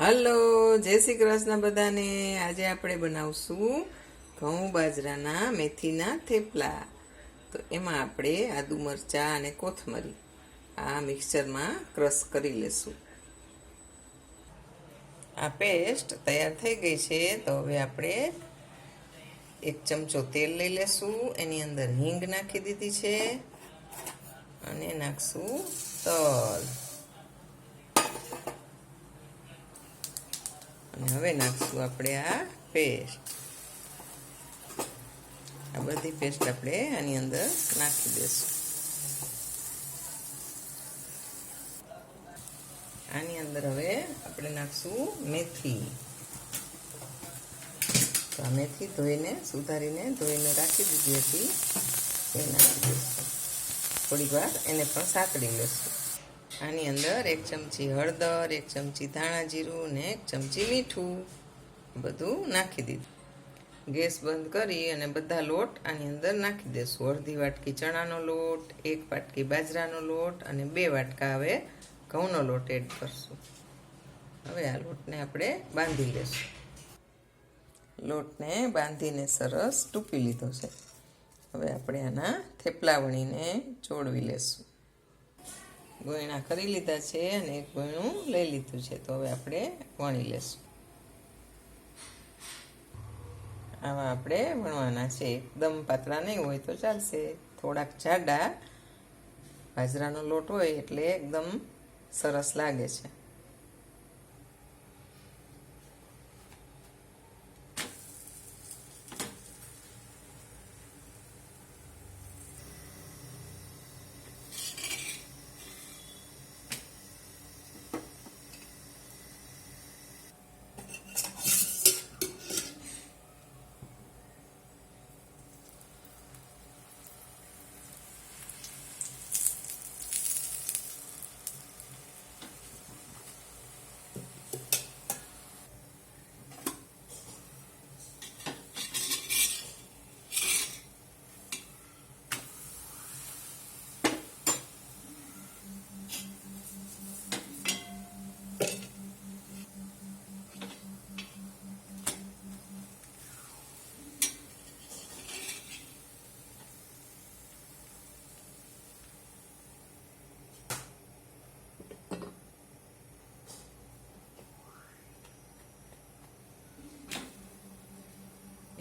Hello, જય શ્રી કૃષ્ણ બધાને. આજે આપણે બનાવશું ઘઉં બાજરાના મેથીના થેપલા. તો એમાં આપણે આદુ મરચાં અને કોથમરી આ મિક્સચરમાં ક્રશ કરી લેશું. આ પેસ્ટ તૈયાર થઈ ગઈ છે, તો હવે આપણે એક ચમચો તેલ લઈ લેશું. એની અંદર હિંગ નાખી દીધી છે અને નાખશું તલ. અને હવે નાખશું આપણે આ પેસ્ટ. આ બધી પેસ્ટ આપણે આની અંદર નાખી દઈશું આની અંદર હવે આપણે નાખશું મેથી. તો આ મેથી ધોઈને, સુધારીને ધોઈને રાખી દીધી હતી. એ નાખી દઈશું થોડીક વાર એને પણ સાંકળી લેશું. આની અંદર એક ચમચી હળદર, એક ચમચી ધાણા જીરું ને એક ચમચી મીઠું બધું નાખી દીધું. ગેસ બંધ કરી અને બધા લોટ આની અંદર નાખી દેશું. અડધી વાટકી ચણાનો લોટ, એક વાટકી બાજરાનો લોટ અને બે વાટકા હવે ઘઉંનો લોટ એડ કરશું. હવે આ લોટને આપણે બાંધી લેશું. લોટને બાંધીને સરસ ટૂંપી લીધો છે. હવે આપણે આના થેપલા વણીને ચોળવી લેશું. ગોયણા કરી લીધા છે અને એક ગોયણું લઈ લીધું છે. તો હવે આપણે વણી લેશું. આવા આપણે વણવાના છે. એકદમ પાતળા નહીં હોય તો ચાલશે. થોડાક જાડા. બાજરાનો લોટ હોય એટલે એકદમ સરસ લાગે છે.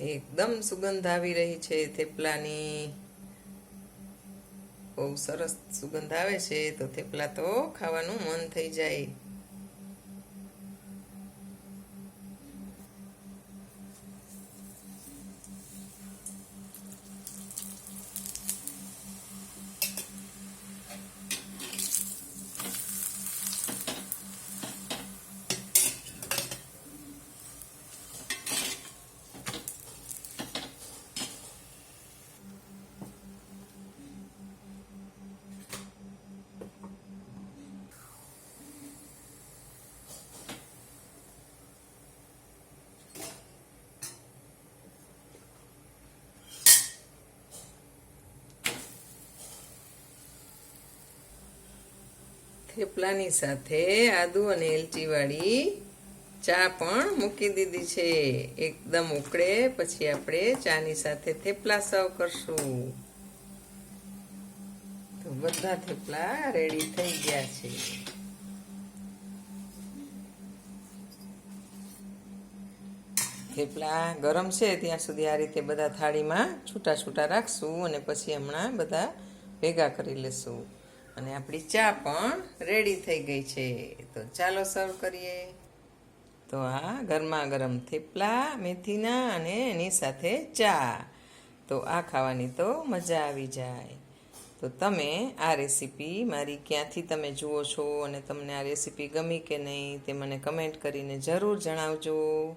એકદમ સુગંધ આવી રહી છે થેપલાની. બહુ સરસ સુગંધ આવે છે, તો થેપલા તો ખાવાનું મન થઈ જાય. થેપલાની સાથે આદુ અને એલચીવાળી ચા પણ મૂકી દીધી છે. એકદમ ઉકળે, પછી આપણે ચાની સાથે થેપલા સર્વ કરશું. તો બધા થેપલા રેડી થઈ ગયા છે. થેપલા ગરમ છે, ત્યાં સુધી આ રીતે બધા થાળીમાં છૂટા છૂટા રાખશું અને પછી હમણાં બધા ભેગા કરી લેશું. અને આપણી ચા પણ રેડી થઈ ગઈ છે. તો ચાલો સર્વ કરીએ. તો આ ગરમા ગરમ થેપલા, મેથીના અને એની સાથે ચા. તો આ ખાવાની તો મજા આવી જાય. તો તમે આ રેસીપી મારી ક્યાંથી તમે જુઓ છો અને તમને આ રેસીપી ગમી કે નહીં તે મને કમેન્ટ કરીને જરૂર જણાવજો.